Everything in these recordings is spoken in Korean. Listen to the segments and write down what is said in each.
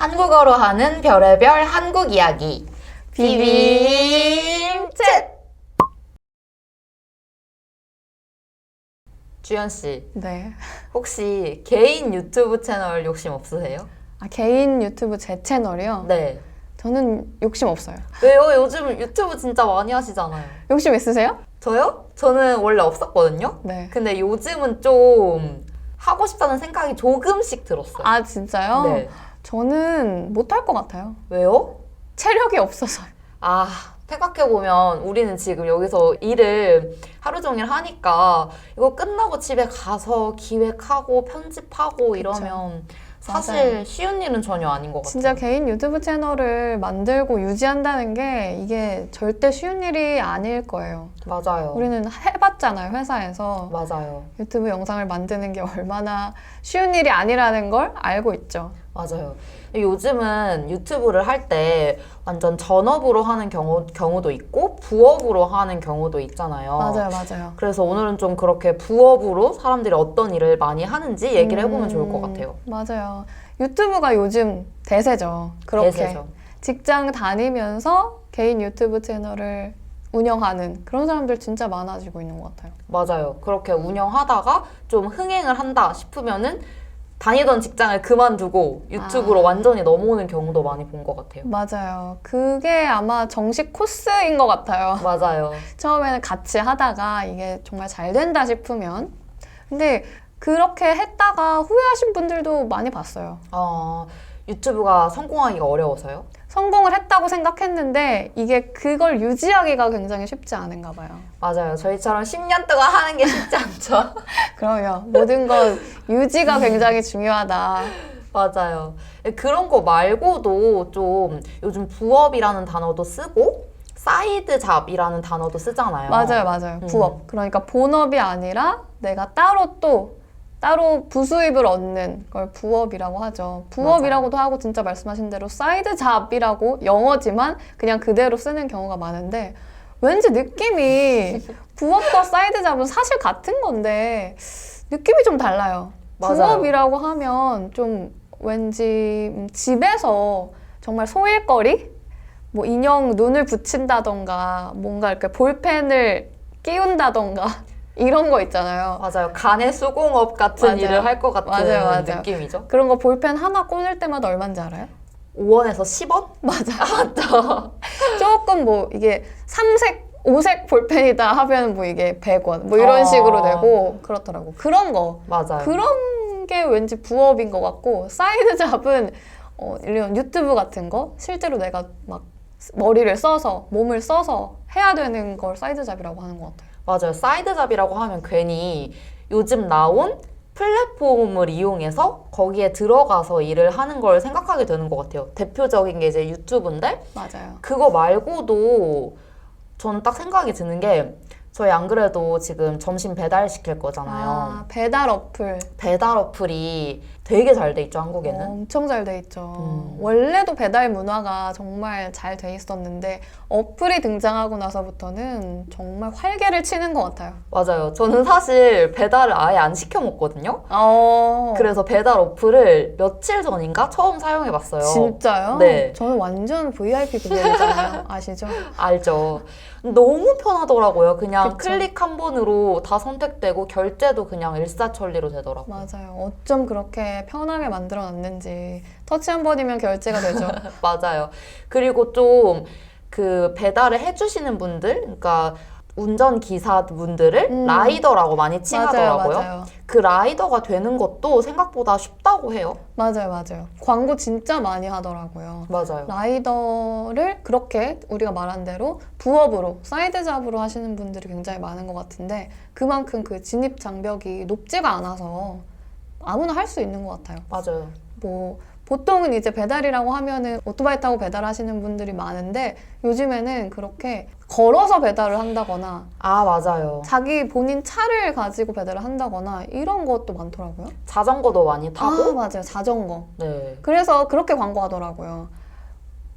한국어로 하는 별의별 한국 이야기. 비빔챗! 주연 씨, 네. 혹시 개인 유튜브 채널 욕심 없으세요? 아, 개인 유튜브 제 채널이요? 네. 저는 욕심 없어요. 왜요? 요즘 유튜브 진짜 많이 하시잖아요. 욕심 있으세요? 저요? 저는 원래 없었거든요. 네. 근데 요즘은 좀 하고 싶다는 생각이 조금씩 들었어요. 아, 진짜요? 네. 저는 못할 것 같아요. 왜요? 체력이 없어서요. 아, 생각해보면 우리는 지금 여기서 일을 하루 종일 하니까 이거 끝나고 집에 가서 기획하고 편집하고 이러면 사실 맞아요. 쉬운 일은 전혀 아닌 것 같아요. 진짜 개인 유튜브 채널을 만들고 유지한다는 게 이게 절대 쉬운 일이 아닐 거예요. 맞아요. 우리는 해봤잖아요, 회사에서. 맞아요. 유튜브 영상을 만드는 게 얼마나 쉬운 일이 아니라는 걸 알고 있죠. 맞아요. 요즘은 유튜브를 할 때 완전 전업으로 하는 경우, 경우도 있고 부업으로 하는 경우도 있잖아요. 맞아요, 맞아요. 그래서 오늘은 좀 그렇게 부업으로 사람들이 어떤 일을 많이 하는지 얘기를 해보면 좋을 것 음, 같아요. 맞아요. 유튜브가 요즘 대세죠. 그렇게 대세죠. 직장 다니면서 개인 유튜브 채널을 운영하는 그런 사람들 진짜 많아지고 있는 것 같아요. 맞아요. 그렇게 운영하다가 좀 흥행을 한다 싶으면은 다니던 직장을 그만두고 유튜브로 아. 완전히 넘어오는 경우도 많이 본 것 같아요. 맞아요. 그게 아마 정식 코스인 것 같아요. 맞아요. 처음에는 같이 하다가 이게 정말 잘 된다 싶으면. 근데 그렇게 했다가 후회하신 분들도 많이 봤어요. 어, 유튜브가 성공하기가 어려워서요. 성공을 했다고 생각했는데 이게 그걸 유지하기가 굉장히 쉽지 않은가 봐요. 맞아요. 저희처럼 10년 동안 하는 게 쉽지 않죠. 그럼요. 모든 건 유지가 굉장히 중요하다. 맞아요. 그런 거 말고도 좀 요즘 부업이라는 단어도 쓰고 사이드 잡이라는 단어도 쓰잖아요. 맞아요, 맞아요. 음. 부업. 그러니까 본업이 아니라 내가 따로 또 따로 부수입을 얻는 걸 부업이라고 하죠. 부업이라고도 하고 진짜 말씀하신 대로 사이드 잡이라고 영어지만 그냥 그대로 쓰는 경우가 많은데 왠지 느낌이 부업과 사이드 잡은 사실 같은 건데 느낌이 좀 달라요. 맞아요. 부업이라고 하면 좀 왠지 음, 집에서 정말 소일거리? 뭐 인형 눈을 붙인다던가 뭔가 이렇게 볼펜을 끼운다던가 이런 거 있잖아요. 맞아요. 간의 수공업 같은 맞아요. 일을 할 것 같은 맞아요, 맞아요. 느낌이죠. 그런 거 볼펜 하나 꽂을 때마다 얼마인지 알아요? 5원에서 10원? 맞아. 맞죠. 조금 뭐 이게 삼색, 오색 볼펜이다 하면 뭐 이게 100원 뭐 이런 어. 식으로 되고 그렇더라고. 그런 거. 맞아요. 그런 게 왠지 부업인 것 같고 사이드 잡은 어, 이런 유튜브 같은 거 실제로 내가 막 머리를 써서 몸을 써서 해야 되는 걸 사이드 잡이라고 하는 것 같아요. 맞아요. 사이드 잡이라고 하면 괜히 요즘 나온 플랫폼을 이용해서 거기에 들어가서 일을 하는 걸 생각하게 되는 것 같아요. 대표적인 게 이제 유튜브인데 맞아요. 그거 말고도 저는 딱 생각이 드는 게 저희 안 그래도 지금 점심 배달 시킬 거잖아요. 아, 배달 어플 배달 어플이 되게 잘 돼 있죠, 한국에는. 엄청 잘 돼 있죠. 음. 원래도 배달 문화가 정말 잘 돼 있었는데 어플이 등장하고 나서부터는 정말 활개를 치는 것 같아요. 맞아요. 저는 사실 배달을 아예 안 시켜 먹거든요. 어, 그래서 배달 어플을 며칠 전인가 처음 사용해 봤어요. 진짜요? 네. 저는 완전 VIP 급여이잖아요. 아시죠? 알죠. 너무 편하더라고요. 그냥 그쵸. 클릭 한 번으로 다 선택되고 결제도 그냥 일사천리로 되더라고요. 맞아요. 어쩜 그렇게 편하게 만들어 놨는지 터치 한 번이면 결제가 되죠. 맞아요. 그리고 좀 그 배달을 해주시는 분들, 그러니까 운전 기사 분들을 음. 라이더라고 많이 칭하더라고요. 맞아요, 맞아요. 그 라이더가 되는 것도 생각보다 쉽다고 해요. 맞아요, 맞아요. 광고 진짜 많이 하더라고요. 맞아요. 라이더를 그렇게 우리가 말한 대로 부업으로 사이드 잡으로 하시는 분들이 굉장히 많은 것 같은데 그만큼 그 진입 장벽이 높지가 않아서 아무나 할 수 있는 것 같아요. 맞아요. 뭐 보통은 이제 배달이라고 하면은 오토바이 타고 배달하시는 분들이 많은데 요즘에는 그렇게 걸어서 배달을 한다거나 아, 맞아요. 자기 본인 차를 가지고 배달을 한다거나 이런 것도 많더라고요. 자전거도 많이 아 타고. 맞아요 자전거. 네. 그래서 그렇게 광고하더라고요.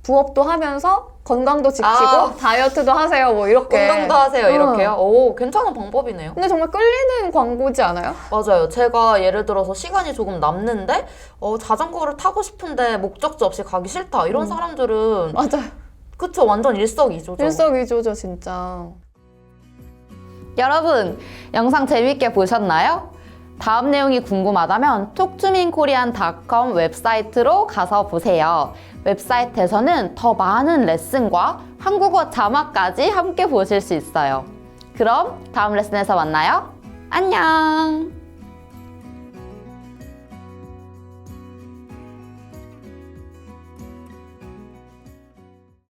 부업도 하면서 건강도 지키고 아. 다이어트도 하세요. 뭐 이렇게. 운동도 하세요 응. 이렇게요. 오 괜찮은 방법이네요. 근데 정말 끌리는 광고지 않아요? 맞아요. 제가 예를 들어서 시간이 조금 남는데 어, 자전거를 타고 싶은데 목적지 없이 가기 싫다 이런 음. 사람들은 맞아요. 그쵸 완전 일석이조죠. 일석이조죠, 진짜. 여러분, 영상 재밌게 보셨나요? 다음 내용이 궁금하다면 톡투민코리안닷컴 웹사이트로 가서 보세요. 웹사이트에서는 더 많은 레슨과 한국어 자막까지 함께 보실 수 있어요. 그럼 다음 레슨에서 만나요. 안녕!